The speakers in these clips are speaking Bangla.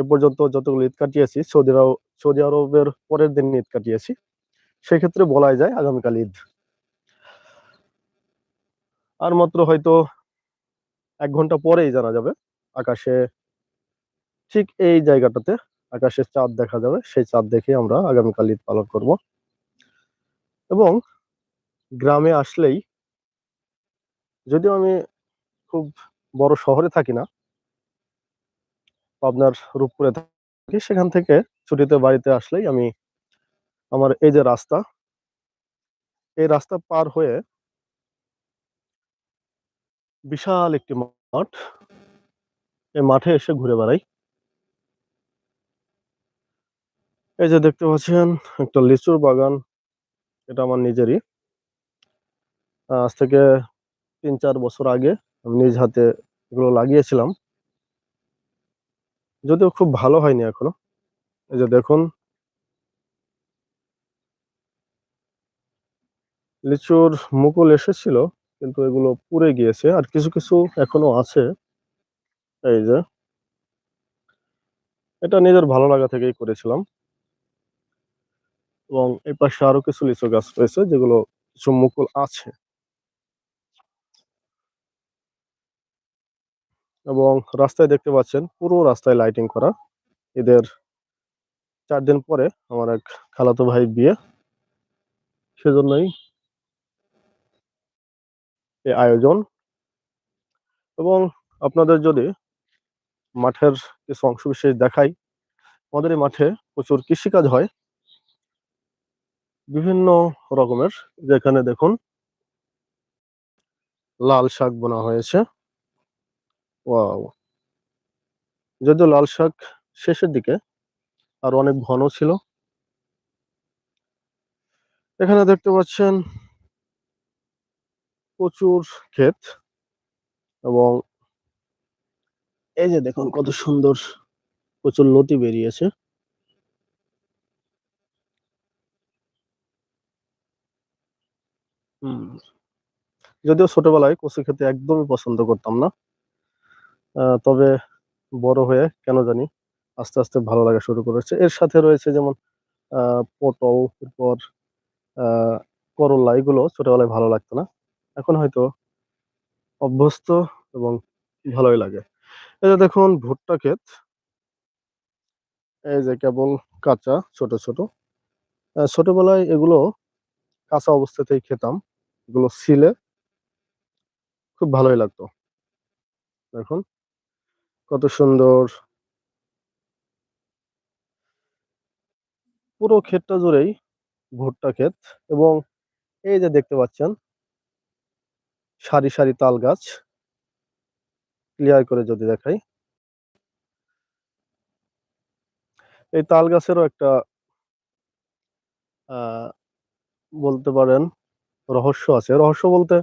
এ পর্যন্ত যতগুলো ঈদ কাটিয়েছি সৌদি আরব সৌদি আরবের পরের দিন ঈদ কাটিয়েছি, সেক্ষেত্রে বলাই যায় আগামীকাল ঈদ। আর মাত্র হয়তো এক ঘণ্টা পরেই জানা যাবে, আকাশে ঠিক এই জায়গাটাতে আকাশে চাঁদ দেখা যাবে, সেই চাঁদ দেখে আমরা আগামীকাল ঈদ পালন করব। এবং গ্রামে আসলেই, যদিও আমি খুব বড় শহরে থাকি না পাবনার রূপপুরে থাকি, সেখান থেকে ছুটিতে বাড়িতে আসলেই আমি আমার এই যে রাস্তা, এই রাস্তা পার হয়ে বিশাল একটি মাঠ, এই মাঠে এসে ঘুরে বেড়াই। এই যে দেখতে পাচ্ছেন, একটা লিচুর বাগান, এটা আমার নিজেরই। আজ থেকে তিন চার বছর আগে আমি নিজ হাতে এগুলো লাগিয়েছিলাম। যদিও খুব ভালো হয়নি এখনও। এই যে দেখুন। লিচুর মুকুল এসেছিল, কিন্তু এগুলো পুড়ে গিয়েছে, আর কিছু কিছু এখনও আছে। এই যে। এটা নিজের ভালো লাগা থেকেই করেছিলাম। এবং এই পাশে আরও কিছু লিচু গাছ রয়েছে, যেগুলো কিছু মুকুল আছে। এবং রাস্তায় দেখতে পাচ্ছেন পুরো রাস্তায় লাইটিং করা। এদের চার দিন পরে আমার এক খালাতো ভাই বিয়ে। সেজন্যই এই আয়োজন। এবং আপনাদের যদি মাঠের কিছু অংশ বিশেষ দেখাই, আমাদের এই মাঠে প্রচুর কৃষিকাজ হয়। বিভিন্ন রকমের, যেখানে দেখুন লাল শাক বোনা হয়েছে। ওয়াও। যদিও লাল শাক শেষের দিকে, আর অনেক ঘন ছিল। এখানে দেখতে পাচ্ছেন প্রচুর ক্ষেত এবং এই যে দেখুন কত সুন্দর প্রচুর লতি বেরিয়েছে। যদিও ছোটবেলায় কচু খেতে একদমই পছন্দ করতাম না। তবে বড় হয়ে কেন জানি আস্তে আস্তে ভালো লাগা শুরু করেছে। এর সাথে রয়েছে যেমন পটল আহ, করলা, এগুলো ছোটবেলায় ভালো লাগতো না। এখন হয়তো অভ্যস্ত এবং ভালোই লাগে। যে দেখুন, ভুট্টা ক্ষেত। এই যে কেবল কাঁচা, ছোট ছোট। ছোটবেলায় এগুলো কাঁচা অবস্থাতেই খেতাম। এগুলো ছিলে। খুব ভালোই লাগতো। দেখুন। কত সুন্দর। পুরো ক্ষেতটা জুড়েই ভুট্টা ক্ষেত এবং এই যে দেখতে পাচ্ছেন, সারি সারি তাল গাছ। ক্লিয়ার করে যদি দেখাই। এই তাল গাছেরও একটা বলতে পারেন রহস্য আছে। রহস্য বলতে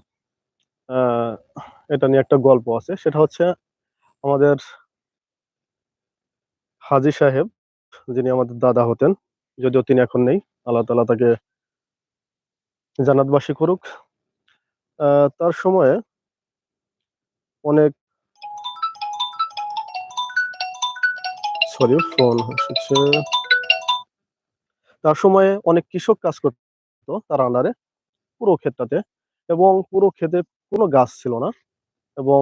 এটা নিয়ে একটা গল্প আছে। সেটা হচ্ছে আমাদের হাজি সাহেব, যিনি আমাদের দাদা হতেন, যদিও তিনি এখন নেই, আল্লাহ তালা তাকে জানাতবাসী করুক। তার সময়ে অনেক সরি, ফোন তার সময়ে অনেক কৃষক কাজ করতো তার আন্ডারে পুরো ক্ষেতটাতে, এবং পুরো ক্ষেতে কোনো গাছ ছিল না, এবং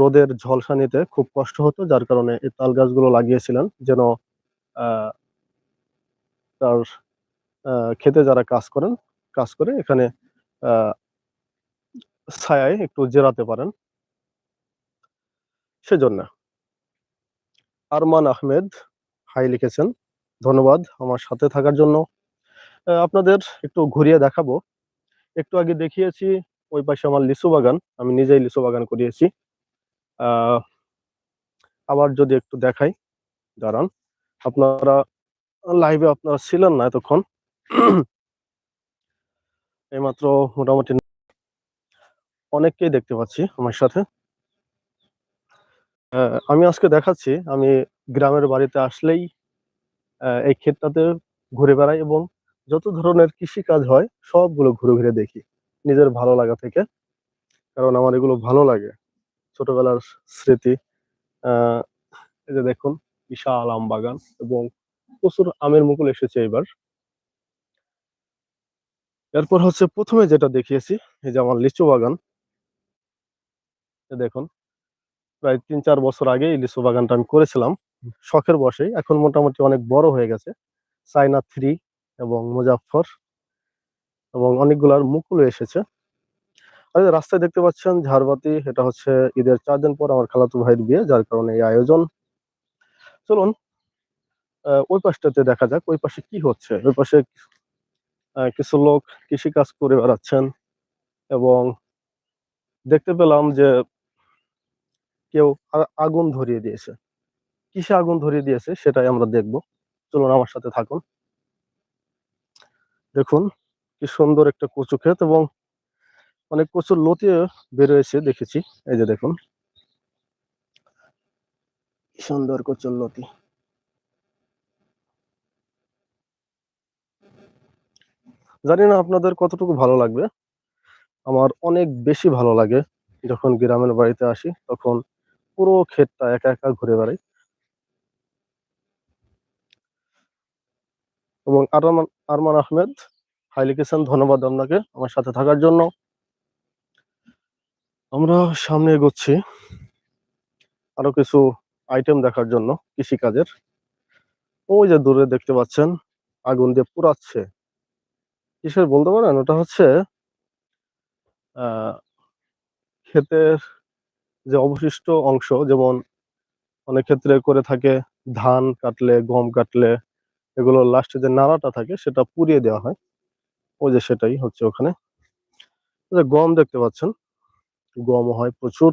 রোদের ঝলসানিতে খুব কষ্ট হতো, যার কারণে এই তাল গাছগুলো লাগিয়েছিলেন যেন তার ক্ষেতে যারা কাজ করেন, কাজ করে এখানে ছায়ায় একটু জেরাতে পারেন। সেজন্য। আরমান আহমেদ হাই লিখেছেন, ধন্যবাদ আমার সাথে থাকার জন্য। আপনাদের একটু ঘুরিয়ে দেখাবো। একটু আগে দেখিয়েছি ওই পাশে আমার লিচু বাগান, আমি নিজেই লিচু বাগান করিয়েছি। আবার যদি একটু দেখাই, দাঁড়ান। আপনারা লাইভে আপনারা ছিলেন না এতক্ষণ। এইমাত্র মোটামুটি অনেককেই দেখতে পাচ্ছি আমার সাথে। আমি আজকে দেখাচ্ছি, আমি গ্রামের বাড়িতে আসলেই এই ক্ষেতটাতে ঘুরে বেড়াই এবং যত ধরনের কৃষি কাজ হয়, সবগুলো ঘুরে ঘুরে দেখি। নিজের ভালো লাগা থেকে। কারণ আমার এগুলো ভালো লাগে। ছোটবেলার স্মৃতি এই যে দেখুন, বিশাল আম বাগান এবং প্রচুর আমের মুকুল এসেছে এবার। এরপর হচ্ছে প্রথমে যেটা দেখিয়েছি, এই যে আমার লিচু বাগান। দেখুন, প্রায় তিন চার বছর আগে এই লিচু বাগানটা আমি করেছিলাম। শখের বসেই এখন মোটামুটি অনেক বড় হয়ে গেছে। চাইনা থ্রি এবং মুজাফফর। এবং অনেকগুলার মুকুল এসেছে। আর, রাস্তায় দেখতে পাচ্ছেন ঝাড়বাতি, এটা হচ্ছে ঈদের চার দিন পর আমার খালাতো ভাইয়ের বিয়ে, যার কারণে এই আয়োজন। চলুন ওই পাশটাতে দেখা যাক, ওই পাশে কি হচ্ছে? ওই পাশে কিছু লোক কৃষি কাজ করে বেড়াচ্ছেন এবং দেখতে পেলাম যে কেউ আগুন ধরিয়ে দিয়েছে। কিসে আগুন ধরিয়ে দিয়েছে সেটাই আমরা দেখব। চলুন আমার সাথে থাকুন। দেখুন কি সুন্দর একটা কচু ক্ষেত এবং অনেক কচুর লতি বেরোয়েছে, দেখেছি। এই যে দেখুন। সুন্দর কচুর লতি। জানি না আপনাদের কতটুকু ভালো লাগবে। আমার অনেক বেশি ভালো লাগে যখন গ্রামের বাড়িতে আসি, তখন পুরো ক্ষেতটা একা একা ঘুরে বেড়াই। এবং আরমান আরমান আহমেদ হাই লিখেছেন ধন্যবাদ আপনাকে আমার সাথে থাকার জন্য। আমরা সামনে এগোচ্ছি আরও কিছু আইটেম দেখার জন্য কৃষিকাজের। ওই যে দূরে দেখতে পাচ্ছেন, আগুন দিয়ে পুড়াচ্ছে। কিসের বলতে পারেন? ওটা হচ্ছে ক্ষেতের যে অবশিষ্ট অংশ, যেমন অনেক ক্ষেত্রে করে থাকে ধান কাটলে, গম কাটলে, এগুলো লাস্টে যে নাড়াটা থাকে, সেটা পুড়িয়ে দেওয়া হয়। ওই যে সেটাই হচ্ছে ওখানে। গম দেখতে পাচ্ছেন গম হয় প্রচুর।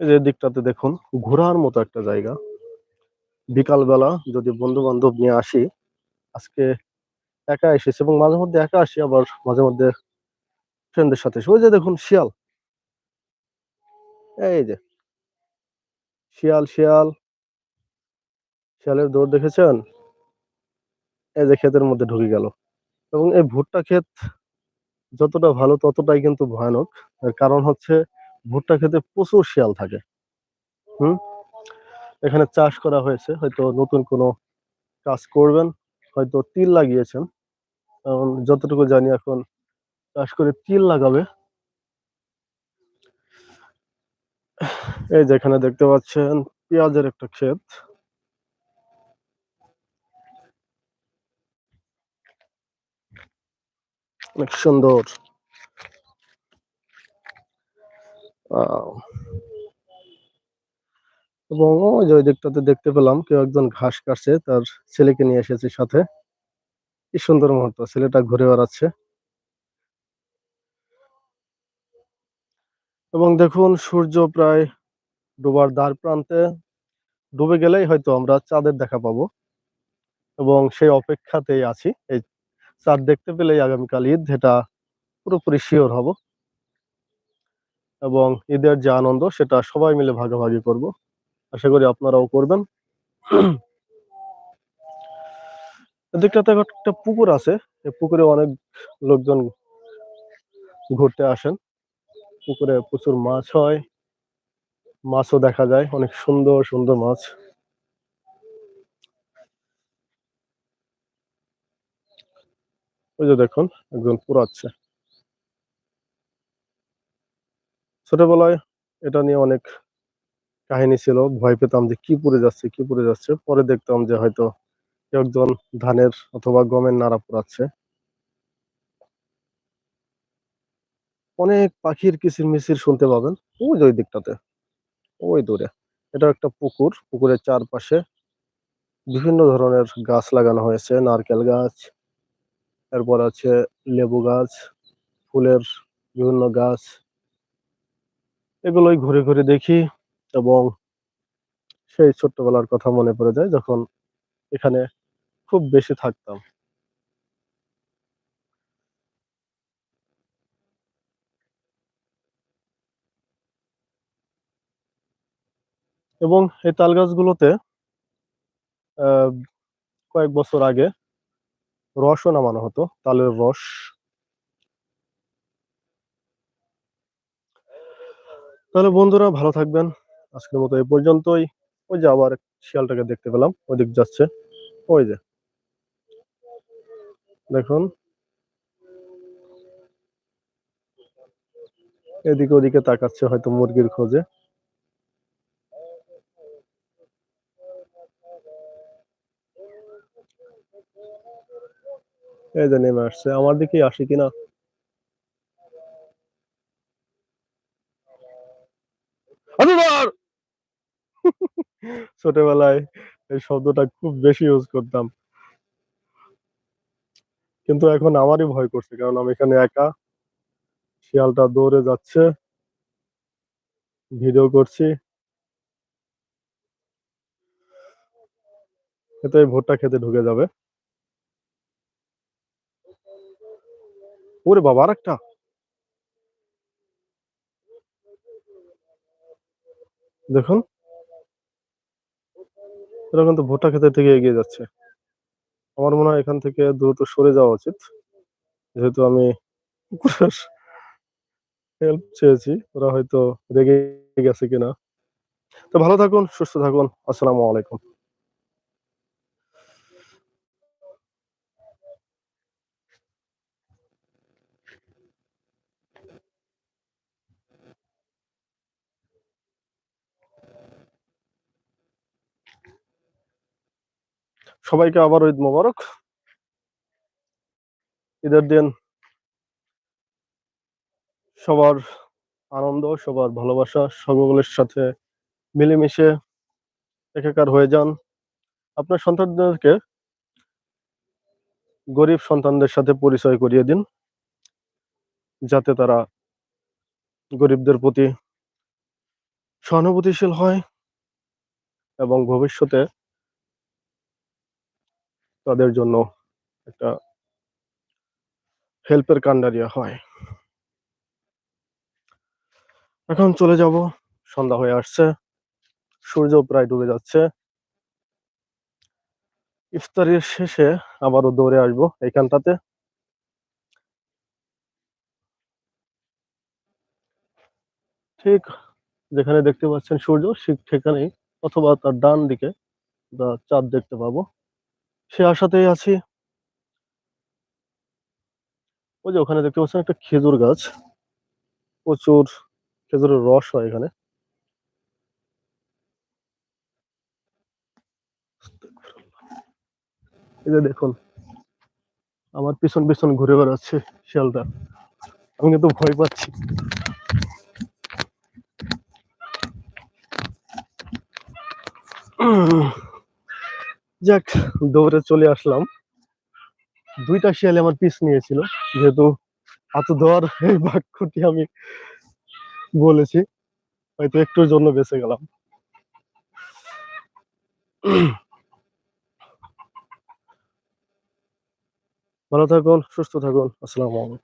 এই যে দিকটাতে দেখুন, ঘোরার মতো একটা জায়গা। বিকালবেলা যদি বন্ধু বান্ধব নিয়ে আসি, আজকে একা এসেছি এবং মাঝে মধ্যে একা আসি, আবার মাঝে মধ্যে ফ্রেন্ডদের সাথে ওই যে দেখুন, শিয়াল। এই যে, শিয়াল শিয়াল। শিয়ালের দৌড় দেখেছেন? এই যে ক্ষেতের মধ্যে ঢুকে গেল। এবং এই ভুট্টা ক্ষেত যতটা ভালো ততটাই কিন্তু ভয়ানক। এর কারণ হচ্ছে ভুট্টা ক্ষেতে প্রচুর শিয়াল থাকে। হুম? এখানে চাষ করা হয়েছে। হয়তো নতুন কোনো কাজ করবেন, হয়তো তিল লাগিয়েছেন। কারণ যতটুকু জানি এখন চাষ করে তিল লাগাবে। এই যেখানে দেখতে পাচ্ছেন পেঁয়াজের একটা ক্ষেত। অনেক সুন্দর। এবং ওই যে ওই দিকটাতে দেখতে পেলাম, কেউ একজন ঘাস কাটছে, তার ছেলেকে নিয়ে এসেছে সাথে। কি সুন্দর মুহূর্ত, ছেলেটা ঘুরে বেড়াচ্ছে। এবং দেখুন, সূর্য প্রায় ডোবার দ্বার প্রান্তে ডুবে গেলেই হয়তো আমরা চাঁদের দেখা পাবো। এবং সেই অপেক্ষাতেই আছি, এই চাঁদ দেখতে পেলেই আগামীকাল ঈদ, এটা পুরোপুরি শিওর হব। এবং ঈদের যে আনন্দ, সেটা সবাই মিলে ভাগাভাগি করব। আশা করি আপনারাও করবেন। এদিকটাতে একটা পুকুর আছে। এই পুকুরে অনেক লোকজন ঘুরতে আসেন। পুকুরে প্রচুর মাছ হয়। মাছও দেখা যায়। অনেক সুন্দর সুন্দর মাছ। ওই যে দেখুন, একজন পুরাচ্ছে। ছোটবেলায় এটা নিয়ে অনেক কাহিনী ছিল, ভয় পেতাম যে কি পুড়ে যাচ্ছে, কি পুড়ে যাচ্ছে। পরে দেখতাম যে হয়তো একজন ধানের অথবা গমের নাড়া পোড়াচ্ছে। অনেক পাখির কিচির মিচির শুনতে পাবেন, ওই যে ওই দিকটাতে, ওই দূরে। এটা একটা পুকুর, পুকুরের চারপাশে বিভিন্ন ধরনের গাছ লাগানো হয়েছে, নারকেল গাছ এরপর আছে লেবু গাছ, ফুলের বিভিন্ন গাছ। এগুলোই ঘুরে ঘুরে দেখি এবং সেই ছোট্টবেলার কথা মনে পড়ে যায় যখন এখানে খুব বেশি থাকতাম। এবং এই তাল গাছগুলোতে কয়েক বছর আগে রসও নামানো হতো, তালের রস। তাহলে বন্ধুরা ভালো থাকবেন। আজকের মতো এই পর্যন্তই। ওই যে আবার শিয়ালটাকে দেখতে পেলাম ওই দিক যাচ্ছে। ওই যে। দেখুন। এদিকে ওদিকে তাকাচ্ছে হয়তো মুরগির খোঁজে। এই যে নেমে আসছে। আমার দিকে আসে কিনা? ছোটবেলায় এই শব্দটা খুব বেশি ইউজ করতাম। কিন্তু এখন আমারই ভয় করছে, কারণ আমি এখানে একা। শিয়ালটা দৌড়ে যাচ্ছে। ভিডিও করছি। এতে ভোটটা খেতে ঢুকে যাবে। ওরে বাবা, আরেকটা। দেখুন। এরা কিন্তু ভুট্টা খেতে থেকে এগিয়ে যাচ্ছে। আমার মনে হয় এখান থেকে দ্রুত সরে যাওয়া উচিত। যেহেতু আমি হেল্প চেয়েছি, ওরা হয়তো রেগে গেছে কিনা। তো ভালো থাকুন, সুস্থ থাকুন। আসসালামু আলাইকুম। সবাইকে আবার ঈদ মোবারক। ঈদের দিন সবার আনন্দ, সবার ভালোবাসা সকলের সাথে মিলেমিশে একাকার হয়ে যান। আপনার সন্তানদেরকে গরিব সন্তানদের সাথে পরিচয় করিয়ে দিন, যাতে তারা গরিবদের প্রতি সহানুভূতিশীল হয় এবং ভবিষ্যতে তাদের জন্য একটা হেল্পের কান্ডারিয়া হয়। এখন চলে যাব, সন্ধ্যা হয়ে আসছে, সূর্য প্রায় ডুবে যাচ্ছে। ইফতারের শেষে আবারও দৌড়ে আসব এইখানটাতে। ঠিক যেখানে দেখতে পাচ্ছেন সূর্য, ঠিক সেখানেই অথবা তার ডান দিকে চাঁদ দেখতে পাবো। সে আশাতেই আছি। ওই যে ওখানে দেখতে পাচ্ছেন একটা খেজুর গাছ। প্রচুর খেজুরের রস হয় এখানে। এই যে দেখুন, আমার পিছন পিছন ঘুরে বেড়াচ্ছে শিয়ালটা আমি কিন্তু ভয় পাচ্ছি। যাক, দৌড়ে চলে আসলাম। দুইটা শিয়ালে আমার পিস নিয়েছিল, যেহেতু হাত ধোয়ার এই বাক্যটি আমি বলেছি, হয়তো একটুর জন্য বেঁচে গেলাম। ভালো থাকুন, সুস্থ থাকুন, আসসালামু আলাইকুম।